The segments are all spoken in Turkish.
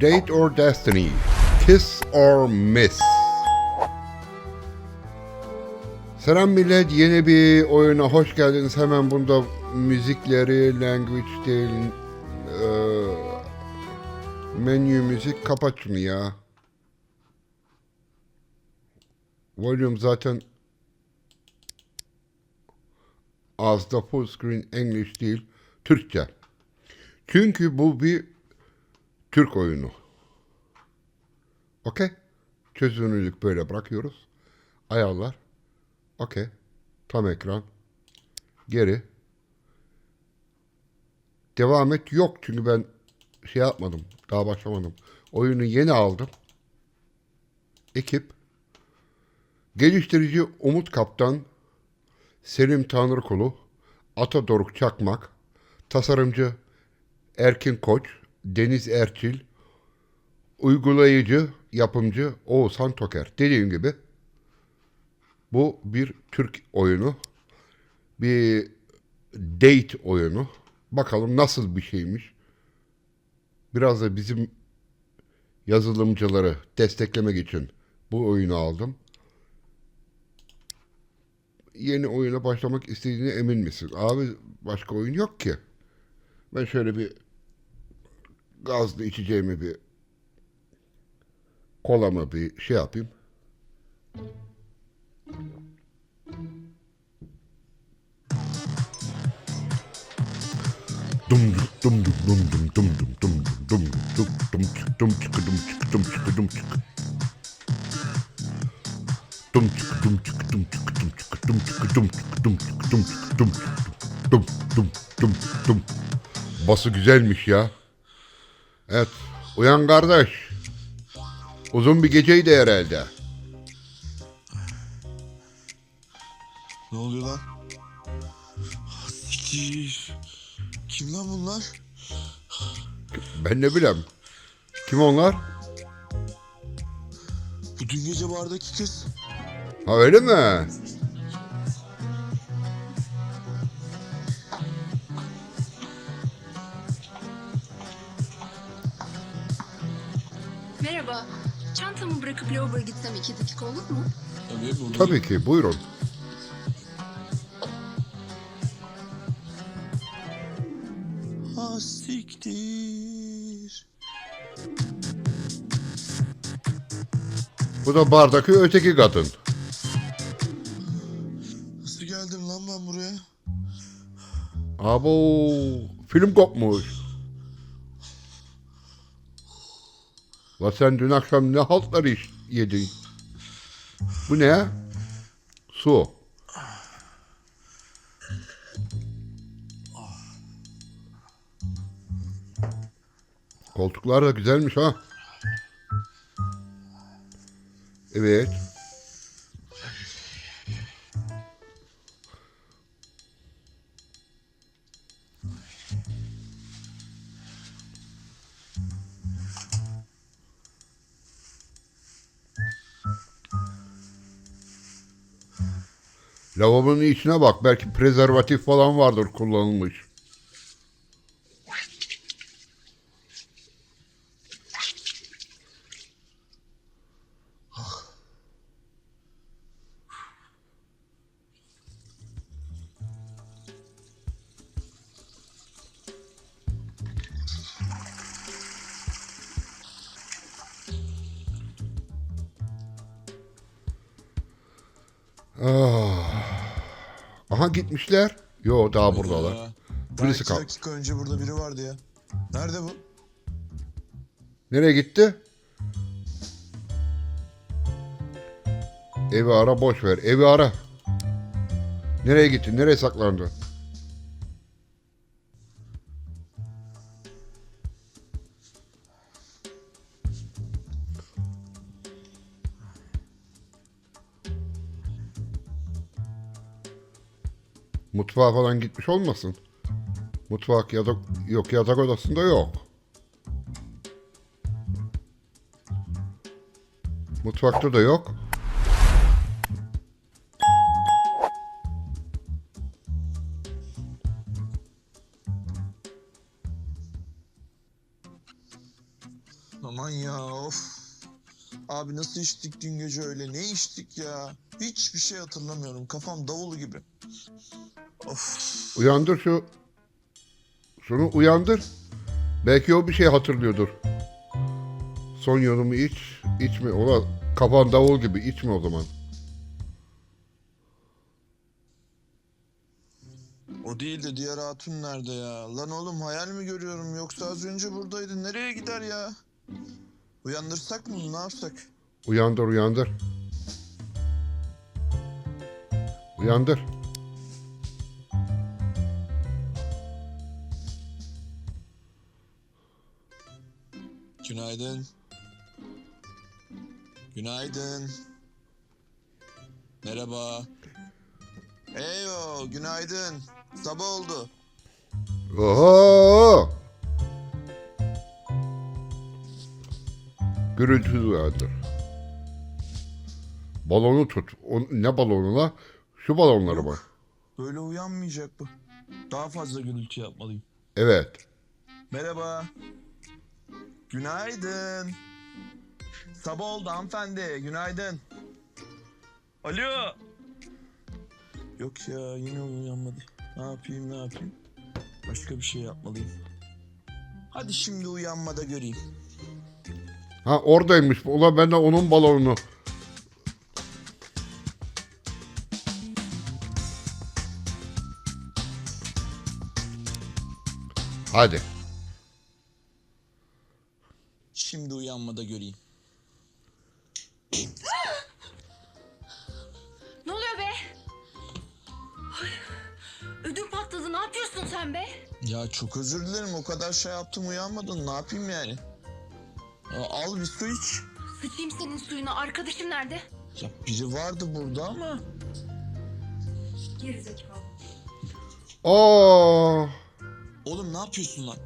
Date or Destiny. Kiss or Miss. Selam millet, yeni bir oyuna hoş geldiniz. Hemen bunda müzikleri, language değil, eee, menü müzik kapat şunu ya. Volume zaten azda full screen English değil, Türkçe. Çünkü bu bir Türk oyunu. Okey. Çözünürlük böyle bırakıyoruz. Ayarlar. Okey. Tam ekran. Geri. Devam et. Yok çünkü ben şey yapmadım. Daha başlamadım. Oyunu yeni aldım. Ekip. Geliştirici Umut Kaptan. Selim Tanrıkulu. Ata Doruk Çakmak. Tasarımcı Erkin Koç. Deniz Erçil. Uygulayıcı, yapımcı Oğuzhan Toker. Dediğim gibi bu bir Türk oyunu. Bir date oyunu. Bakalım nasıl bir şeymiş. Biraz da bizim yazılımcıları desteklemek için bu oyunu aldım. Yeni oyuna başlamak istediğine emin misin? Abi başka oyun yok ki. Ben şöyle bir gazlı içeceğimi bir kolamı bir şey yapayım. Dum dum dum dum dum dum dum dum dum dum dum çık dum çık dum çık dum çık dum çık. Dum çık dum çık dum çık dum çık dum çık dum çık dum çık dum çık dum dum dum dum dum. Bası güzelmiş ya. Evet. Uyan kardeş. Uzun bir geceydi herhalde. Ne oluyor lan? Siktir. Kim lan bunlar? Ben ne bileyim. Kim onlar? Bu dün gece bardaki kız. Ha öyle mi? Çantamı bırakıp lavaboya gitsem iki dakika olur mu? Tabii burada. Tabii ki. Buyurun. Ha siktir. Bu da bardaki öteki kadın. Nasıl geldim lan ben buraya? Abo film kopmuş. La sen dün akşam ne haltlar iş yedin? Bu ne? Su. Koltuklar da güzelmiş ha. Evet. Lavabonun içine bak. Belki prezervatif falan vardır kullanılmış. Aha gitmişler. Yo daha buradalar. Daha Birisi iki kal. dakika önce burada biri vardı ya. Nerede bu? Nereye gitti? Evi ara boş ver. Evi ara. Nereye gitti? Nereye saklandı? Mutfağa falan gitmiş olmasın? Mutfak yatak yok yatak odasında yok. Mutfakta da yok. Aman Abi nasıl içtik dün gece öyle? Ne içtik ya? Hiçbir şey hatırlamıyorum. Kafam davul gibi. Of. Uyandır şu. Şunu uyandır. Belki o bir şey hatırlıyordur. Son yorumu iç. içme. Ola kafan davul gibi içme o zaman. O değil de diğer hatun nerede ya? Lan oğlum hayal mi görüyorum yoksa az önce buradaydı. Nereye gider ya? Uyandırsak mı ne yapsak? Uyandır uyandır. Uyandır. Günaydın. Günaydın. Merhaba. Eyo günaydın. Sabah oldu. Oho! Gürültü uyandır. Balonu tut. O, ne balonu la? Şu balonları mı? Böyle uyanmayacak bu. Daha fazla gürültü yapmalıyım. Evet. Merhaba. Günaydın. Sabah oldu hanımefendi. Günaydın. Alo. Yok ya yine uyanmadı. Ne yapayım ne yapayım? Başka bir şey yapmalıyım. Hadi şimdi uyanmada göreyim. Ha oradaymış. Ulan ben de onun balonunu. Hadi. Uyanmada göreyim. Ne oluyor be? Ay, ödüm patladı. Ne yapıyorsun sen be? Ya çok özür dilerim o kadar şey yaptım uyanmadın ne yapayım yani? Ya al bir su iç. Sıçayım senin suyuna. Arkadaşım nerede? Ya biri vardı burada ama. Gerizekalı. Aa, Oğlum ne yapıyorsun lan?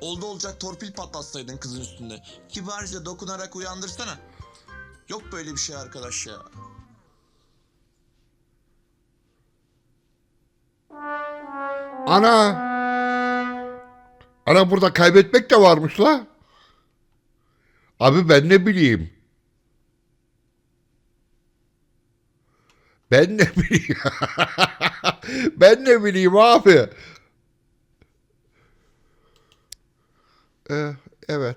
Oldu olacak torpil patlatsaydın kızın üstünde. Kibarca dokunarak uyandırsana. Yok böyle bir şey arkadaş ya. ana. Ana burada kaybetmek de varmış la. Abi ben ne bileyim. Ben ne bileyim. ben ne bileyim abi. Ee, evet.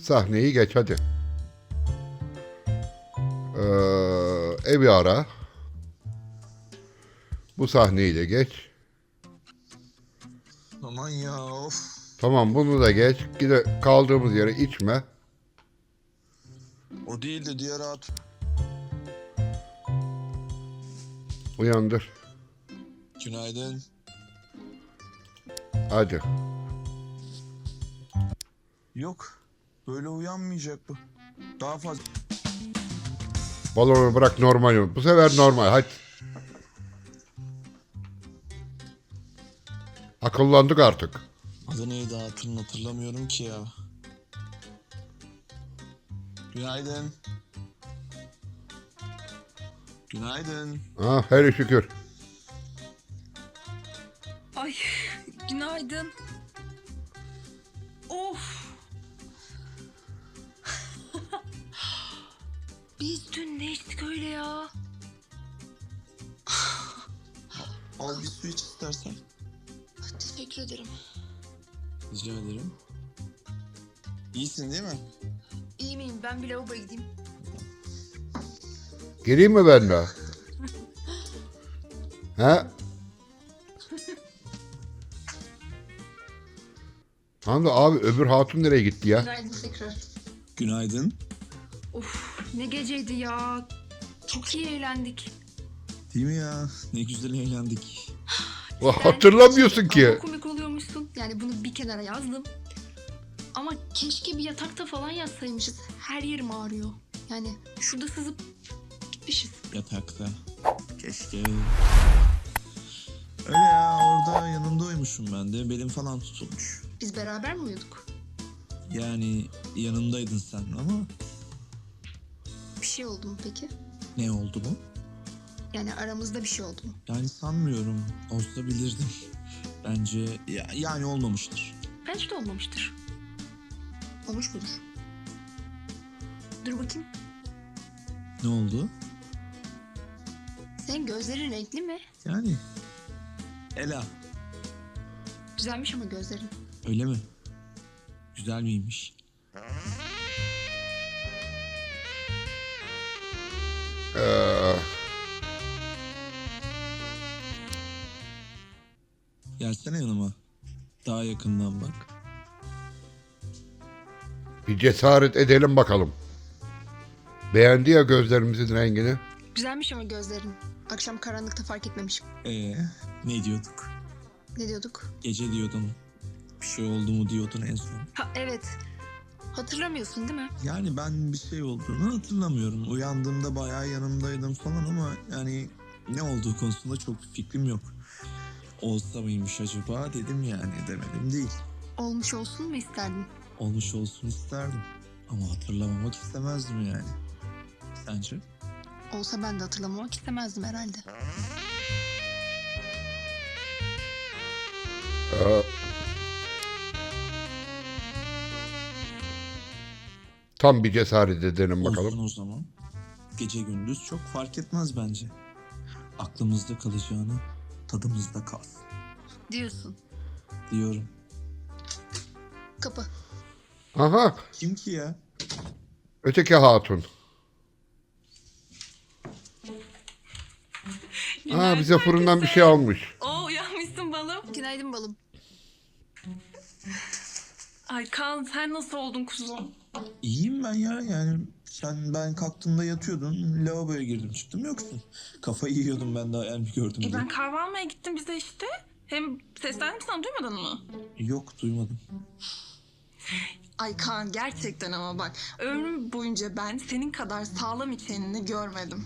Sahneyi geç hadi. Ee, evi ara. Bu sahneyi de geç. Aman ya of. Tamam bunu da geç. Gide kaldığımız yere içme. O değil de diğer hatun. Uyandır. Günaydın. Hadi. Yok. Böyle uyanmayacak bu. Daha fazla. Balonu bırak normal yol. Bu sefer normal. Hadi. Akıllandık artık. Adı neydi hatun hatırlamıyorum ki ya. Günaydın. Günaydın. Ha, her şükür. Ay günaydın. Of. Biz dün ne içtik öyle ya? Al bir su iç istersen. Teşekkür ederim. Rica ederim. İyisin değil mi? İyi miyim? Ben bir lavaboya gideyim. Gireyim mi ben de? He? Tamam da abi öbür hatun nereye gitti ya? Günaydın tekrar. Günaydın. Of ne geceydi ya. Çok iyi eğlendik. Değil mi ya? Ne güzel eğlendik. Ulan Hatırlamıyorsun Ama ki. komik oluyormuşsun. Yani bunu bir kenara yazdım. Ama keşke bir yatakta falan yatsaymışız. Her yerim ağrıyor. Yani şurada sızıp gitmişiz. Yatakta. Keşke. Öyle ya orada yanında uyumuşum ben de. Belim falan tutulmuş. Biz beraber mi uyuduk? Yani yanımdaydın sen ama Bir şey oldu mu peki? Ne oldu bu? Yani aramızda bir şey oldu mu? Yani sanmıyorum. Olsa bilirdim. Bence ya, yani olmamıştır. Bence de olmamıştır. Olmuş mudur? Dur bakayım. Ne oldu? Senin gözlerin renkli mi? Yani Ela Güzelmiş ama gözlerin. öyle mi? Güzel miymiş? Gelsene yanıma. Daha yakından bak. Bir cesaret edelim bakalım. Beğendi ya gözlerimizin rengini. Güzelmiş ama gözlerin. Akşam karanlıkta fark etmemişim. Ee, ne diyorduk? Ne diyorduk? Gece diyordun. Bir şey oldu mu diyordun en son. Ha evet. Hatırlamıyorsun değil mi? Yani ben bir şey olduğunu hatırlamıyorum. Uyandığımda bayağı yanımdaydım falan ama yani ne olduğu konusunda çok bir fikrim yok. Olsa mıymış acaba dedim yani demedim değil. Olmuş olsun mu isterdin? Olmuş olsun isterdim. Ama hatırlamamak istemezdim yani. Sence? Olsa ben de hatırlamamak istemezdim herhalde. Tam bir cesaret edelim bakalım. Olsun o zaman. Gece gündüz çok fark etmez bence. Aklımızda kalacağını tadımızda kalsın Diyorsun. diyorum. Kapı. Aha Kim ki ya? öteki hatun. Aa, bize fırından bir şey almış. Oo uyanmışsın balım. Günaydın balım. Ay Kaan sen nasıl oldun kuzum? İyiyim ben ya yani sen ben kalktığımda yatıyordun lavaboya girdim çıktım yoksun. Kafayı yiyordum ben daha yani gördüm E diye. ben kahve almaya gittim bize işte. Hem seslendim sana duymadın mı? Yok duymadım. Ay Kaan gerçekten ama bak ömrüm boyunca ben senin kadar sağlam içenini görmedim.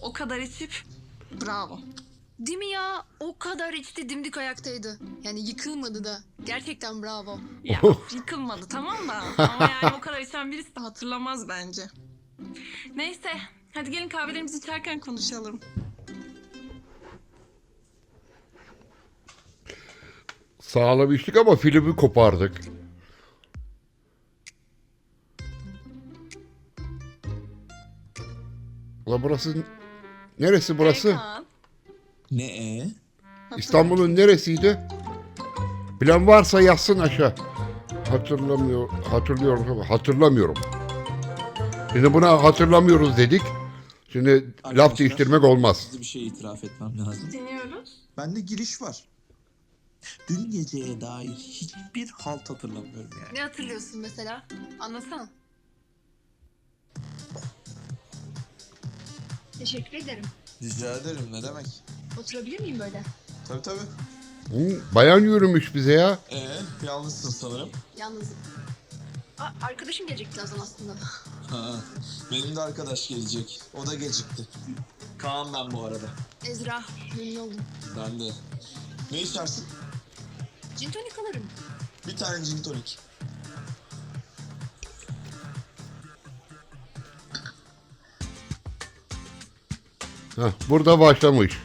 O kadar içip bravo. Değil mi ya? O kadar içti dimdik ayaktaydı. Yani yıkılmadı da. Gerçekten bravo. Ya yıkılmadı tamam da ama yani o kadar içen birisi de hatırlamaz bence. Neyse hadi gelin kahvelerimizi içerken konuşalım. Sağlam içtik ama filmi kopardık. Ulan burası neresi burası? Ne e? İstanbul'un neresiydi? Bilen varsa yazsın aşağı. Hatırlamıyor, hatırlıyorum hatırlamıyorum. Şimdi buna hatırlamıyoruz dedik. Şimdi laf Arkadaşlar. değiştirmek olmaz. Size bir şey itiraf etmem lazım. Dinliyoruz. Bende giriş var. Dün geceye dair hiçbir halt hatırlamıyorum yani. Ne hatırlıyorsun mesela? Anlasana. Teşekkür ederim. Rica ederim ne demek. Oturabilir miyim böyle? Tabii tabii. Hı, bayan yürümüş bize ya. Ee, yalnızsın sanırım. Yalnızım. Aa, arkadaşım gelecek birazdan aslında. Ha, benim de arkadaş gelecek. O da gecikti. Kaan ben bu arada. Ezra, memnun oldum. Ben de. Ne içersin? Gin alırım. Bir tane gin tonik. Heh, burada başlamış.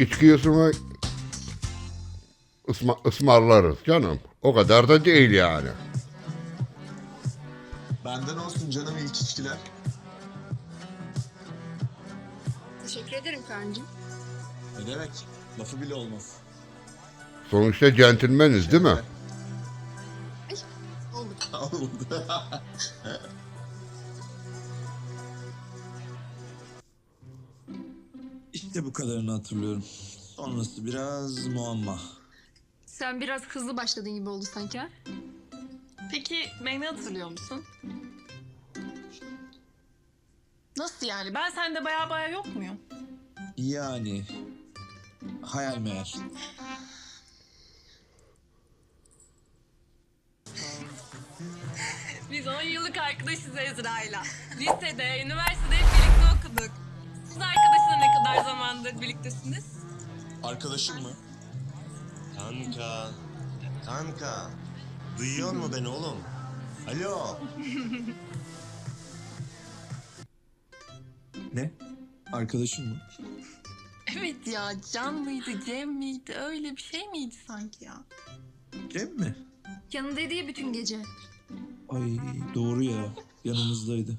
İçki yosunu ısma, ısmarlarız canım. O kadar da değil yani. Benden olsun canım ilk içkiler. Teşekkür ederim Kaan'cığım. Ne demek? Lafı bile olmaz. Sonuçta centilmeniz değil mi? Oldu. Oldu. İşte bu kadarını hatırlıyorum. Sonrası biraz muamma. Sen biraz hızlı başladın gibi oldu sanki ha? Peki beni hatırlıyor musun? Nasıl yani? Ben sende baya baya yok muyum? Yani hayal meyal. Biz 10 yıllık arkadaşız Ezra'yla. Lisede, üniversitede hep birlikte okuduk. Siz arkadaşla ne kadar zamandır birliktesiniz? Arkadaşım mı? Kanka, kanka. Duyuyor mu beni oğlum? Alo. ne? Arkadaşın mı? Evet ya Can mıydı Cem miydi öyle bir şey miydi sanki ya? Cem mi? Yanındaydı ya bütün gece. Ay doğru ya. Yanımızdaydı.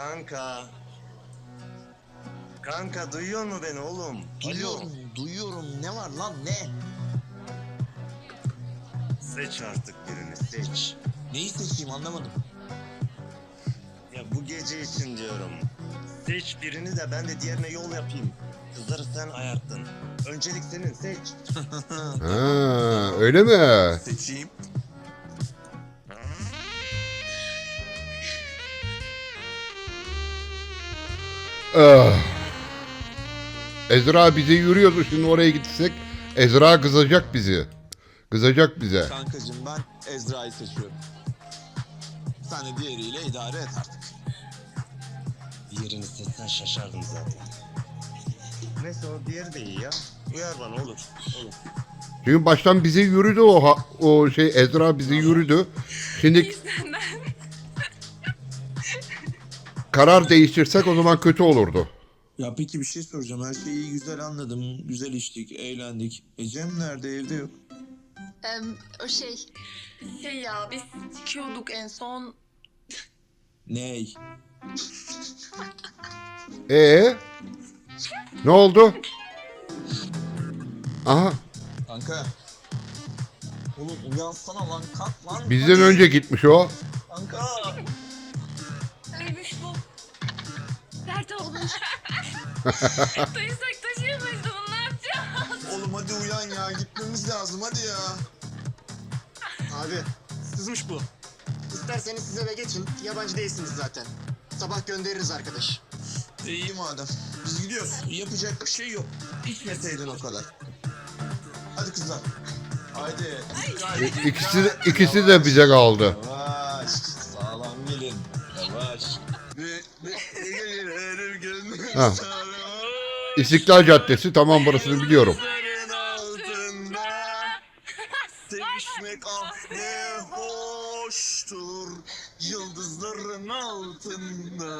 Kanka. Kanka duyuyor mu beni oğlum? Duyuyorum, duyuyorum. Ne var lan ne? Seç artık birini seç. Neyi seçeyim anlamadım. Ya bu gece için diyorum. Seç birini de ben de diğerine yol yapayım. Kızları sen ayarttın. Öncelik senin seç. Ha, öyle mi? Seçeyim. Ah. Ezra bize yürüyordu şimdi oraya gitsek. Ezra kızacak bizi. Kızacak bize. Kankacığım ben Ezra'yı seçiyorum. Sen de diğeriyle idare et artık. Diğerini seçsen şaşardım zaten. Neyse o diğeri de iyi ya. Uyar bana olur. Olur. Çünkü baştan bize yürüdü o ha- o şey Ezra bize yürüdü. Şimdi karar değiştirsek o zaman kötü olurdu. Ya peki bir şey soracağım. Her şeyi güzel anladım. Güzel içtik, eğlendik. E Cem nerede? Evde yok. Em, o şey Şey ya biz çıkıyorduk en son Ney? Ee? Ne oldu? Aha Kanka. Oğlum uyansana lan kalk lan. bizden hadi. önce gitmiş o. Kanka. taşısak taşıyamayız bunu ne yapacağız? Oğlum hadi uyan ya gitmemiz lazım hadi ya. Abi sızmış bu. İsterseniz siz eve geçin. Yabancı değilsiniz zaten. Sabah göndeririz arkadaş. İyi madem. Biz gidiyoruz. Yapacak bir şey yok. İçmeseydin o kadar. Hadi kızlar. Haydi. İkisi de, ikisi de bize kaldı. Ha. İstiklal Caddesi tamam burasını biliyorum. Kızların altında Sevişmek ah ne hoştur Yıldızların altında